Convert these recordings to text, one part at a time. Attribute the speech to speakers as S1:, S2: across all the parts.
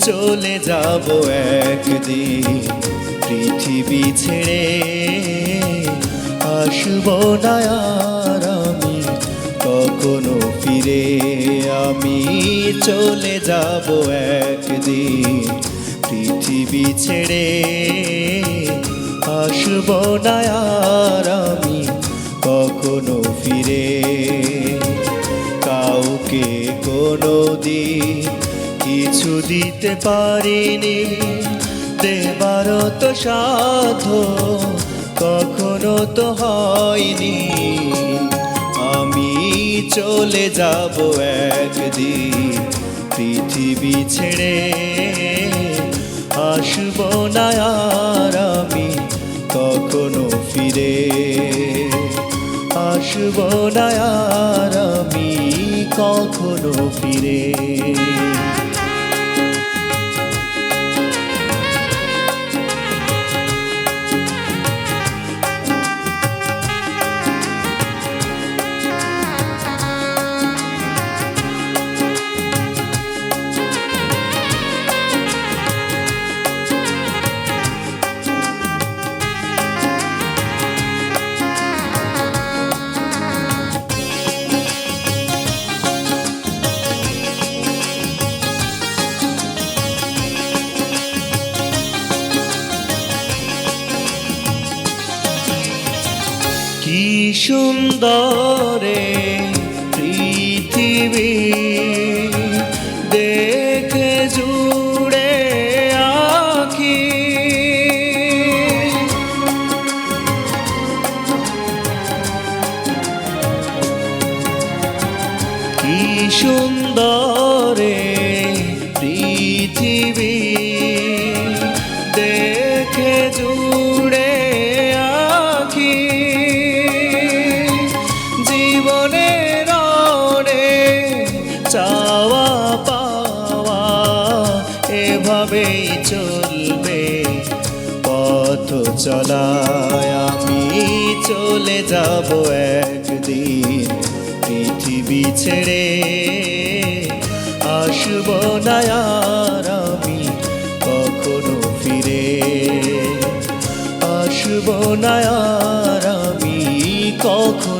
S1: চলে যাব একদিন। পৃথিবী ছেড়ে আসব না আর আমি। কখনো ফিরে আমি চলে যাব একদিন। পৃথিবী ছেড়ে আসব না আর আমি। কখনো ফিরে কাউকে কোনো দিন কিছু দিতে পারিনি। দেবার তো সাধ্য, কখনো তো হয়নি। আমি চলে যাব একদিন পৃথিবী ছেড়ে। আসব না আর আমি কখনো ফিরে। আসব না আর আমি কখনো ফিরে। সুন্দরে পৃথিবী দেখে জুড়ে আখি কি সুন্দরে পৃথিবী দেখে জুড়ে চলায় আমি চলে যাব একদিন। পৃথিবী ছেড়ে আসব না আমি কখনো ফিরে। আসব না আর আমি কখনো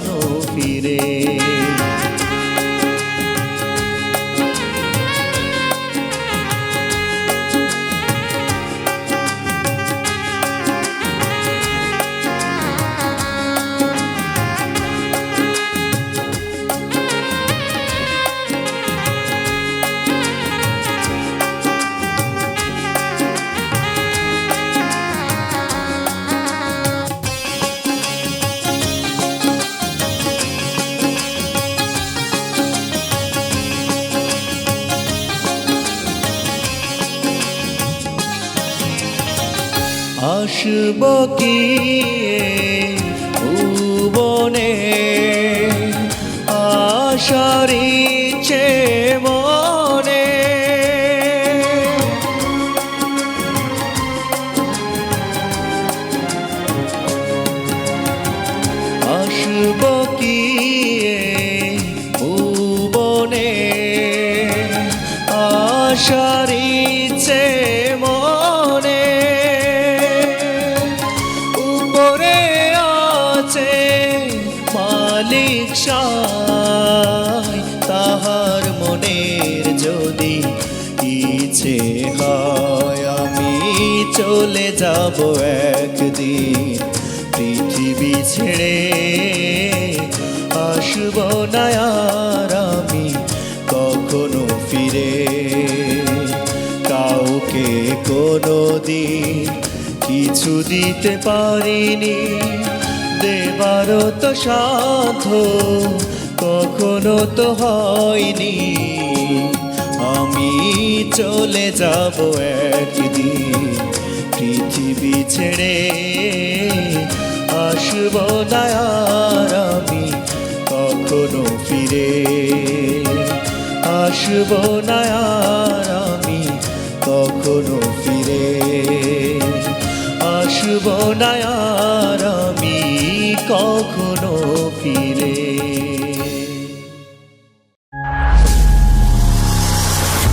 S1: আসব কি ভুবনে? আশারি চে মনে। আসব কি ভুবনে? আশারি মালিক তাহার মনের যদি ইচ্ছে হয় আমি চলে যাব একদিন। পৃথিবী ছেড়ে আসব না আর আমি কখনো ফিরে। কাউকে কোনো দিন কিছু দিতে পারিনি। দেবারও তো সাধ্য, কখনো তো হয়নি। আমি চলে যাব একদিন, পৃথিবী ছেড়ে আসব আর আমি কখনো ফিরে। আসব আর আমি কখনো ফিরে। আসব আর আমি কখনো ফিরে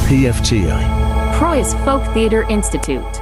S2: PFTI.
S3: Proyas Folk Theatre Institute.